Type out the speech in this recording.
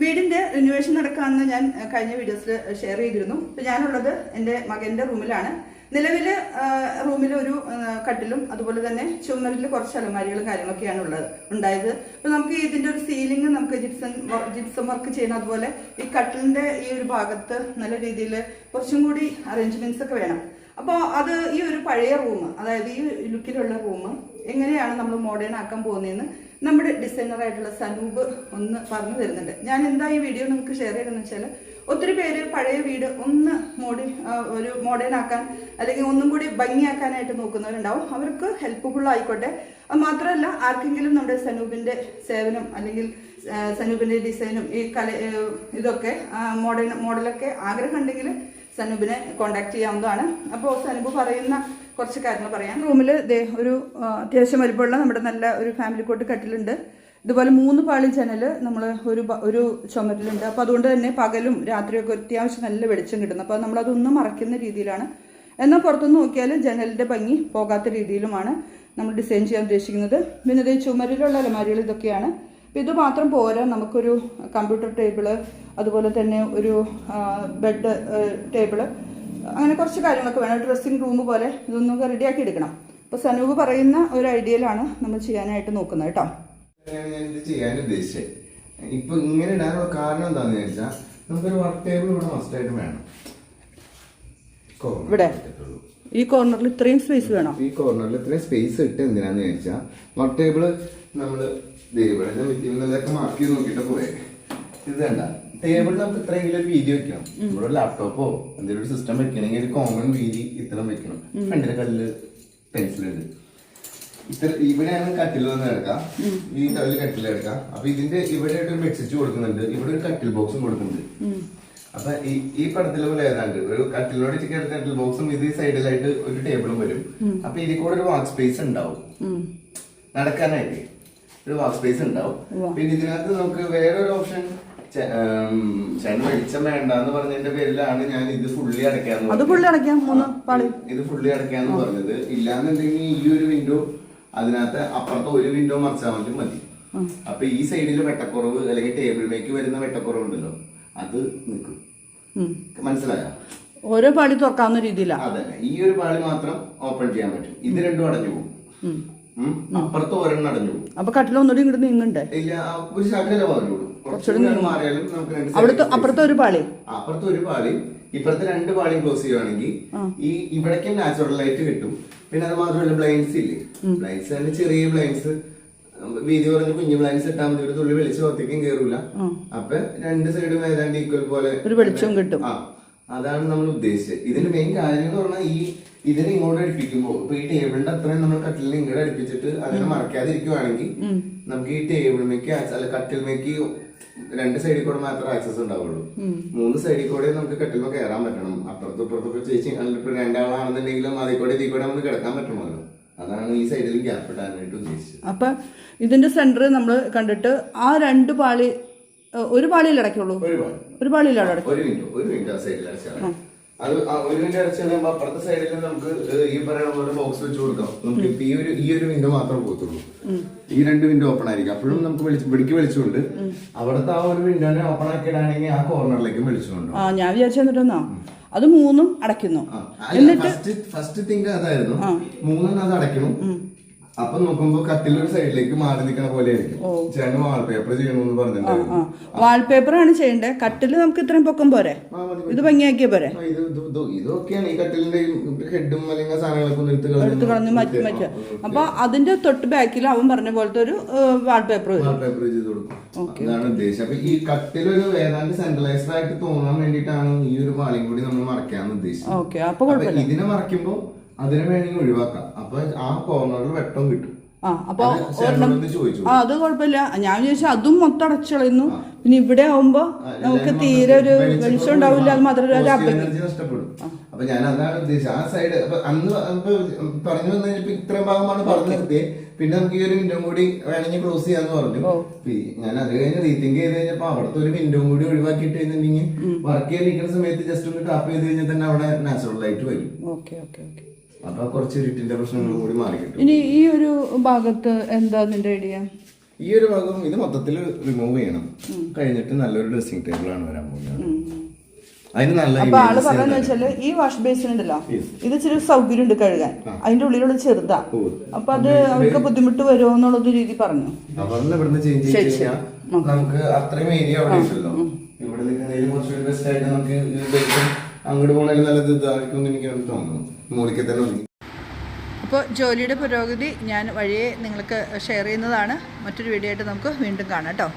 വീടിന്റെ റിനുവേഷൻ നടക്കാമെന്ന് ഞാൻ കഴിഞ്ഞ വീഡിയോസിൽ ഷെയർ ചെയ്തിരുന്നു. ഇപ്പൊ ഞാനുള്ളത് എന്റെ മകന്റെ റൂമിലാണ്. നിലവിൽ റൂമിൽ ഒരു കട്ടിലും അതുപോലെ തന്നെ ചുമരിൽ കുറച്ച് അലമാരികളും കാര്യങ്ങളൊക്കെയാണ് ഉള്ളത് ഉണ്ടായത്. അപ്പൊ നമുക്ക് ഇതിന്റെ ഒരു സീലിംഗ് നമുക്ക് ജിപ്സം ജിപ്സം വർക്ക് ചെയ്യണം അതുപോലെ ഈ കട്ടിലിന്റെ ഈ ഒരു ഭാഗത്ത് നല്ല രീതിയിൽ കുറച്ചും കൂടി അറേഞ്ച്മെന്റ്സ് ഒക്കെ വേണം. അപ്പോൾ അത് ഈ ഒരു പഴയ റൂം അതായത് ഈ ലുക്കിലുള്ള റൂം എങ്ങനെയാണ് നമ്മൾ മോഡേൺ ആക്കാൻ പോകുന്നതെന്ന് നമ്മുടെ ഡിസൈനർ ആയിട്ടുള്ള സനൂപ് ഒന്ന് പറഞ്ഞു തരുന്നുണ്ട്. ഞാൻ എന്താ ഈ വീഡിയോ നിങ്ങൾക്ക് ഷെയർ ചെയ്യണമെന്ന് വെച്ചാൽ ഒത്തിരി പേര് പഴയ വീട് ഒന്ന് മോഡി ഒരു മോഡേൺ ആക്കാൻ അല്ലെങ്കിൽ ഒന്നും കൂടി ഭംഗിയാക്കാനായിട്ട് നോക്കുന്നവരുണ്ടാവും. അവർക്ക് ഹെൽപ്ഫുൾ ആയിക്കോട്ടെ. അത് മാത്രമല്ല ആർക്കെങ്കിലും നമ്മുടെ സനൂപിന്റെ സേവനം അല്ലെങ്കിൽ സനൂപിന്റെ ഡിസൈനും ഈ കല ഇതൊക്കെ മോഡേൺ മോഡലൊക്കെ ആഗ്രഹം ഉണ്ടെങ്കിൽ സനൂപിനെ കോണ്ടാക്ട് ചെയ്യാവുന്നതാണ്. അപ്പോൾ സനൂപ് പറയുന്ന കുറച്ച് കാര്യങ്ങൾ പറയാം. റൂമിൽ ഒരു അത്യാവശ്യം വലുപ്പമുള്ള നമ്മുടെ നല്ല ഒരു ഫാമിലി കോട്ട് കട്ടിലുണ്ട്. ഇതുപോലെ മൂന്ന് പാളി ജനൽ നമ്മൾ ഒരു ഒരു ചുമരിലുണ്ട്. അപ്പോൾ അതുകൊണ്ട് തന്നെ പകലും രാത്രിയൊക്കെ അത്യാവശ്യം നല്ല വെളിച്ചം കിട്ടുന്നു. അപ്പോൾ നമ്മളതൊന്നും മറയ്ക്കുന്ന രീതിയിലാണ്. എന്നാൽ പുറത്തുനിന്ന് നോക്കിയാൽ ജനലിന്റെ ഭംഗി പോകാത്ത രീതിയിലുമാണ് നമ്മൾ ഡിസൈൻ ചെയ്യാൻ ഉദ്ദേശിക്കുന്നത്. പിന്നെ ഇത് ചുമരിലുള്ള അലമാരികൾ ഇതൊക്കെയാണ്. അപ്പോൾ ഇത് മാത്രം പോരാ. നമുക്കൊരു കമ്പ്യൂട്ടർ ടേബിൾ അതുപോലെ തന്നെ ഒരു ബെഡ് ടേബിൾ അങ്ങനെ കുറച്ച് കാര്യങ്ങളൊക്കെ വേണം. ഡ്രസ്സിംഗ് റൂം പോലെ ഇതൊന്നും റെഡിയാക്കി എടുക്കണം. അപ്പോൾ സനൂപ് പറയുന്ന ഒരു ഐഡിയയിലാണ് നമ്മൾ ചെയ്യാനായിട്ട് നോക്കുന്നത് കേട്ടോ. ചെയ്യാൻ ഉദ്ദേശിച്ചത് ഇപ്പൊ ഇങ്ങനെ ഇടാനുള്ള കാരണം വെച്ചാൽ നമുക്കൊരു വർക്ക് ടേബിൾ ഇവിടെ മസ്റ്റായിട്ട് വേണം. ഇവിടെ? ഈ കോർണറിൽ ഇത്രയും സ്പേസ് വേണം? ഈ കോർണറിൽ ഇത്രയും സ്പേസ് ഇട്ട് എന്തിനാന്ന് ചോദിച്ചാൽ വർക്ക് ടേബിൾ നമ്മൾ ദേ ഇവിടെ ഞാൻ മെറ്റീരിയലൊക്കെ മാർക്ക് ചെയ്ത് നോക്കിയിട്ട് പോയെ ഇത് വേണ്ട. ടേബിളിൽ നമുക്ക് ഇത്രയെങ്കിലും ഒരു വീതി വെക്കണം. ഇവിടെ ലാപ്ടോപ്പോ എന്തെങ്കിലും ഒരു സിസ്റ്റം വെക്കണമെങ്കിൽ ഒരു കോമൺ വീതി ഇത്ര വെക്കണം. ഫ്രണ്ടിലെ കല്ല് പെൻസിലുണ്ട് ഇത്ര ഇവിടെയാണ് കട്ടിൽ വന്ന് കിടക്കാം. ഈ കല്ല് കട്ടിൽ കിടക്കാം. അപ്പൊ ഇതിന്റെ ഇവിടെ ഒരു ബെഡ്ഷീറ്റ് കൊടുക്കുന്നുണ്ട്. ഇവിടെ ഒരു കട്ടിൽ ബോക്സും കൊടുക്കുന്നുണ്ട്. അപ്പൊ ഈ ഈ പടത്തിലെ പോലെ ഏതാണ്ട്? ഒരു കട്ടിലോട് ചേർത്ത് കട്ടിൽ ബോക്സും ഇത് സൈഡിലായിട്ട് ഒരു ടേബിളും വരും. അപ്പൊ ഇതിൽ കൂടെ ഒരു വർക്ക് സ്പേസ് ഉണ്ടാവും നടക്കാനായിട്ട്. ഒരു വർക്ക് സ്പേസ് ഉണ്ടാവും. പിന്നെ ഇതിനകത്ത് നമുക്ക് വേറൊരു ഓപ്ഷൻ ചേട്ടൻ വെളിച്ചം വേണ്ട എന്ന് പറഞ്ഞതിന്റെ പേരിലാണ് ഞാൻ ഇത് ഫുള്ളി അടയ്ക്കാന്ന് ഇത് ഫുള്ളി അടയ്ക്കാന്ന് പറഞ്ഞത്. ഇല്ലാന്നുണ്ടെങ്കിൽ ഈ ഒരു വിൻഡോ അതിനകത്ത് അപ്പുറത്തെ ഒരു വിൻഡോ മറിച്ചാൽ മതി. മതി. അപ്പൊ ഈ സൈഡിൽ വെട്ടക്കുറവ് അല്ലെങ്കിൽ ടേബിളിലേക്ക് വരുന്ന വെട്ടക്കുറവ് ഉണ്ടല്ലോ അത് നിൽക്കും. മനസ്സിലായോ? ഓരോ പാളി തുറക്കാവുന്ന രീതിയിലാണ് അതെ ഈ ഒരു പാളി മാത്രം ഓപ്പൺ ചെയ്യാൻ പറ്റും. ഇത് രണ്ടും അടഞ്ഞു പോകും. അപ്പുറത്ത് ഒരെണ്ണം അടഞ്ഞു പോകും. അപ്പൊ കട്ടിൽ ഒന്നുകൂടി ഇങ്ങോട്ട് നീങ്ങണ്ടേ? ഇല്ല ഒരു ശകല പറഞ്ഞോളൂ കുറച്ചുകൂടി മാറിയാലും നമുക്ക് രണ്ട് അവിടുത്തെ അപ്പുറത്തെ ഒരു പാളി? അപ്പുറത്തെ ഒരു പാളി. ഇപ്പുറത്തെ രണ്ട് പാളിയും ക്ലോസ് ചെയ്യുവാണെങ്കിൽ ഈ ഇവിടേക്ക് നാച്ചുറൽ ലൈറ്റ് കിട്ടും. പിന്നെ അത് മാത്രമല്ല ബ്ലൈൻസ് ഇല്ലേ? ബ്ലൈൻസ് തന്നെ ചെറിയ ബ്ലൈൻസ് വീതി കുറഞ്ഞ കുഞ്ഞു ബ്ലൈൻസ് ഇട്ടാൽ മതി. ഒരു തുള്ളി വെളിച്ചം ഒത്തിക്കും കയറൂല അപ്പൊ രണ്ട് സൈഡും ഏതാണ്ട് ഈക്വൽ പോലെ ഒരു വെളിച്ചവും കിട്ടും. ആ. അതാണ് നമ്മൾ ഉദ്ദേശിച്ചത്. ഇതിന്റെ മെയിൻ കാര്യം എന്ന് പറഞ്ഞാൽ ഈ ഇതിനെ ഇങ്ങോട്ട് അടുപ്പിക്കുമ്പോൾ ഇപ്പൊ ഈ ടേബിളിന്റെ അത്രയും നമ്മൾ കട്ടിലിനെ ഇങ്ങോട്ട് അടുപ്പിച്ചിട്ട് അങ്ങനെ മറക്കാതിരിക്കുവാണെങ്കിൽ നമുക്ക് ഈ ടേബിളിലേക്ക് അല്ല കട്ടിൽമേക്ക് രണ്ട് സൈഡിൽ കൂടെ മാത്രമേ ആക്സസ് ഉണ്ടാവുള്ളൂ. മൂന്ന് സൈഡിൽ കൂടെ നമുക്ക് കട്ടിലിൽ കയറാൻ പറ്റണം. അപ്പുറത്തും ഇപ്പുറത്തൊക്കെ ചേച്ചി ഇപ്പൊ രണ്ടാളാണെന്നുണ്ടെങ്കിലും അതിൽ കൂടെ ഇതിൽ കൂടെ നമുക്ക് കിടക്കാൻ പറ്റണമല്ലോ അതാണ് ഈ സൈഡിൽ ഗ്യാപ്പ് ഇടാനായിട്ട് ഉദ്ദേശിച്ചത്. അപ്പൊ ഇതിന്റെ സെന്റർ നമ്മൾ കണ്ടിട്ട് ആ രണ്ട് പാളി ഒരു പാളിയിൽ അടയ്ക്കുള്ളൂ? ഒരുപാട് ഒരു പാളിയിലാണ് അടയ്ക്കും ഒരു മിനിറ്റ് ഒരു മിനിറ്റ് ആ സൈഡിൽ അടച്ചാൽ അത് ഒരു മിനിറ്റ് അടച്ചു കഴിയുമ്പോൾ അപ്പുറത്തെ സൈഡിൽ നമുക്ക് ഈ പറയുന്ന പോലെ ബോക്സ് വെച്ച് കൊടുക്കാം. നമുക്ക് ഈ ഒരു ഈ ഒരു വിൻഡോ മാത്രമേ പോകത്തുള്ളൂ. ഈ രണ്ട് വിൻഡോ ഓപ്പൺ ആയിരിക്കും. അപ്പോഴും നമുക്ക് വെളിച്ച് വെടിക്ക് അവിടുത്തെ ആ ഒരു വിൻഡോനെ ഓപ്പൺ ആക്കിയിടാണെങ്കിൽ ആ കോർണറിലേക്കും വെളിച്ചുണ്ട് ആ ഞാൻ വിചാരിച്ചു തന്നിട്ടെന്നോ അത് മൂന്നും അടയ്ക്കുന്നു. ഫസ്റ്റ് ഫസ്റ്റ് തിങ്ക് അതായിരുന്നു. മൂന്നും അത് അടയ്ക്കണം. അപ്പൊ നോക്കുമ്പോ കട്ടിലൊരു സൈഡിലേക്ക് മാറി നിൽക്കുന്ന പോലെ ആയിരിക്കും ചേട്ടൻ വാൾപേപ്പർ ചെയ്യണമെന്ന് പറഞ്ഞിട്ടുണ്ടായിരുന്നു. വാൾപേപ്പർ ആണ് ചെയ്യേണ്ടത് കട്ടിൽ നമുക്ക് ഇത്രയും പൊക്കം പോരെ? ഇത് ഭംഗിയാക്കിയ പോരെ? ഇതൊക്കെയാണ് ഈ കട്ടിലിന്റെ ഹെഡും അല്ലെങ്കിൽ സാധനങ്ങളൊക്കെ എടുത്ത് കളഞ്ഞ് മാറ്റി മാറ്റുക അപ്പൊ അതിന്റെ തൊട്ട് ബാക്കിൽ അവൻ പറഞ്ഞ പോലത്തെ ഒരു വാൾപേപ്പർ വാൾപേപ്പർ പേപ്പർ ചെയ്ത് കൊടുക്കും. അതാണ് ഉദ്ദേശം. അപ്പൊ ഈ കട്ടിലൊരു ഏതാണ്ട് സെൻട്രലൈസ്ഡ് ആയിട്ട് തോന്നാൻ വേണ്ടിയിട്ടാണ് ഈ ഒരു പാളിയും കൂടി നമ്മൾ മറക്കാന്ന് ഉദ്ദേശിച്ചത്. ഓക്കെ. അപ്പൊ അപ്പൊ ഇതിനെ മറയ്ക്കുമ്പോ അതിനെ വേണമെങ്കിൽ ഒഴിവാക്കാം. അപ്പൊ ആ കോർണറിൽ വെട്ടം കിട്ടും. ആ അപ്പൊ ആ അത് കുഴപ്പമില്ല. ഞാൻ വിചാരിച്ചു അതും മൊത്തം അടച്ചളയുന്നു. പിന്നെ ഇവിടെ ആവുമ്പോ നമുക്ക് തീരെ ഒരു വെളിച്ചം ഉണ്ടാവില്ല അത് മാത്രമല്ല ഒരു എനർജി നഷ്ടപ്പെടും. അപ്പൊ ഞാൻ അതാണ് ഉദ്ദേശിച്ചത്. ആ സൈഡ് അന്ന് പറഞ്ഞു ഇത്രയും ഭാഗമാണ് പറഞ്ഞു നിർത്തിയത് പിന്നെ നമുക്ക് ഈ ഒരു വിൻഡോ കൂടി വേണമെങ്കിൽ ക്ലോസ് ചെയ്യാന്ന് പറഞ്ഞു. ഞാൻ അത് കഴിഞ്ഞ് റീതിങ്ക് ചെയ്ത് കഴിഞ്ഞപ്പോ അവിടുത്തെ ഒരു വിൻഡോ കൂടി ഒഴിവാക്കിയിട്ട് കഴിഞ്ഞിട്ടുണ്ടെങ്കിൽ വർക്ക് ചെയ്തിരിക്കുന്ന സമയത്ത് ജസ്റ്റ് ഒന്ന് ടാപ്പ് ചെയ്ത് കഴിഞ്ഞാൽ തന്നെ അവിടെ നാച്ചുറൽ ലൈറ്റ് വരും. Okay okay okay. അപ്പൊ കുറച്ച് ഇരുട്ടിന്റെ പ്രശ്നങ്ങളും കൂടി മാറി കിട്ടും. ഇനി ഈ ഒരു ഭാഗത്ത് എന്താ നിന്റെ ഐഡിയ ഈ ഒരു ഭാഗം ഇത് മൊത്തത്തിൽ റിമൂവ് ചെയ്യണം. കഴിഞ്ഞിട്ട് നല്ലൊരു ഡ്രസ്സിംഗ് ടേബിൾ ആണ് വരാൻ പോകുന്നത്. അതിന് നല്ല അപ്പൊ ആൾ വെച്ചാൽ ഈ വാഷ് ബേസിൻ ഉണ്ടല്ലോ ഇത് ഇച്ചിരി സൗകര്യം ഉണ്ട് കഴുകാൻ അതിന്റെ ഉള്ളിലുള്ള ചെറുതാ. അപ്പൊ അത് അവർക്ക് ബുദ്ധിമുട്ട് വരുമോ എന്നുള്ളത് രീതി പറഞ്ഞു. ഇവിടുന്ന് ചേഞ്ച് ചെയ്ത് നമുക്ക് അത്രയും ഏരിയ അവിടെ ഉണ്ടല്ലോ ഇവിടെ നിൽക്കുന്നതിൽ കുറച്ചുകൂടി ബെസ്റ്റ് ആയിട്ട് നമുക്ക് അങ്ങോട്ട് പോകണമെങ്കിൽ നല്ലത് ഇതായിരിക്കും എനിക്ക് തോന്നുന്നു. മൂലിക്ക് തന്നെ ഒതുങ്ങി അപ്പോൾ ജോലിയുടെ പുരോഗതി ഞാൻ വഴിയെ നിങ്ങൾക്ക് ഷെയർ ചെയ്യുന്നതാണ്. മറ്റൊരു വീഡിയോ ആയിട്ട് നമുക്ക് വീണ്ടും കാണാം കേട്ടോ.